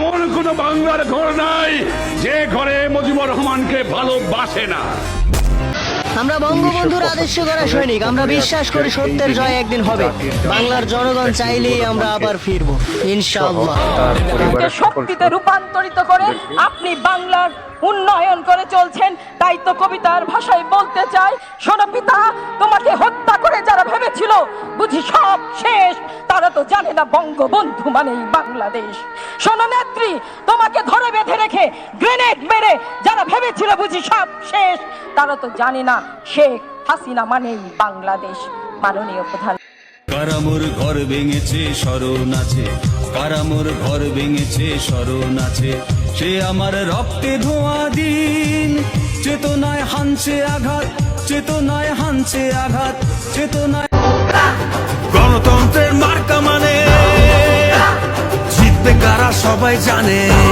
এমন কোন বাংলার ঘর নাই যে ঘরে মুজিবুর রহমানকে ভালোবাসে না। আমরা বঙ্গবন্ধুর আদর্শ করা সৈনিক আমরা বিশ্বাস করি সত্যের জয় একদিন হবে। বাংলার জনগণ চাইলেই আমরা আবার ফিরবো ইনশাআল্লাহ। শক্তিতে রূপান্তরিত করে আপনি বাংলার উন্নয়ন করে চলছেন। তাই তো কবিতার ভাষায় বলতে চাই শোনো পিতা ভেবেছিল বুঝি সব শেষ। তারা তো জানে না বঙ্গবন্ধু মানেই বাংলাদেশ। শোনো নেত্রী, তোমাকে ধরে বেঁধে রেখে গ্রেনেড মেরে যারা ভেবেছিল বুঝি সব শেষ, তারা তো জানে না শেখ হাসিনা মানেই বাংলাদেশ। মাননীয় প্রধান কারামোর ঘর ভেঙেছে, স্মরণ আছে। কারামোর ঘর ভেঙেছে, স্মরণ আছে। সে আমার রক্তে ধোঁয়া দিন। চেতনায় হানছে আঘাত, চেতনায় হানছে আঘাত, চেতনায় সবাই জানে।